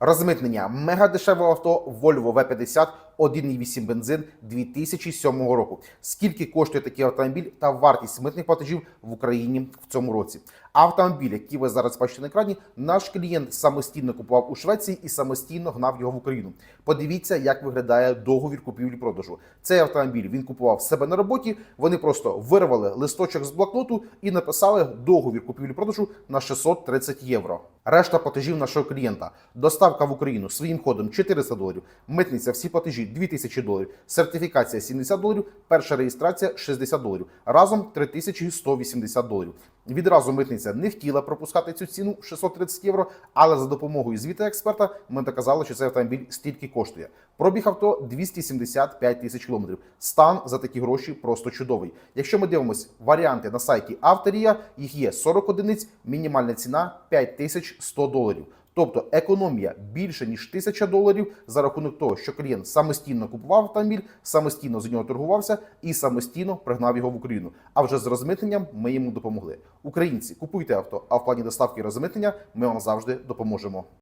Розмитнення. Мегадешевого авто Volvo V50 1,8 бензин 2007 року. Скільки коштує такий автомобіль та вартість митних платежів в Україні в цьому році? Автомобіль, який ви зараз бачите на екрані, наш клієнт самостійно купував у Швеції і самостійно гнав його в Україну. Подивіться, як виглядає договір купівлі-продажу. Цей автомобіль він купував себе на роботі. Вони просто вирвали листочок з блокноту і написали договір купівлі-продажу на 630 євро. Решта платежів нашого клієнта. Доставка в Україну своїм ходом 400 доларів, митниця всі платежі 2000 доларів, сертифікація 70 доларів, перша реєстрація 60 доларів. Разом 3180 доларів. Відразу митниця не хотіла пропускати цю ціну 630 євро, але за допомогою звіта експерта ми доказали, що цей автомобіль стільки коштує. Пробіг авто 275 тисяч кілометрів. Стан за такі гроші просто чудовий. Якщо ми дивимося варіанти на сайті Авторія, їх є 40 одиниць, мінімальна ціна 5100 доларів. Тобто економія більше ніж 1000 доларів за рахунок того, що клієнт самостійно купував автомобіль, самостійно за нього торгувався і самостійно пригнав його в Україну. А вже з розмитненням ми йому допомогли. Українці, купуйте авто, а в плані доставки і розмитнення ми вам завжди допоможемо.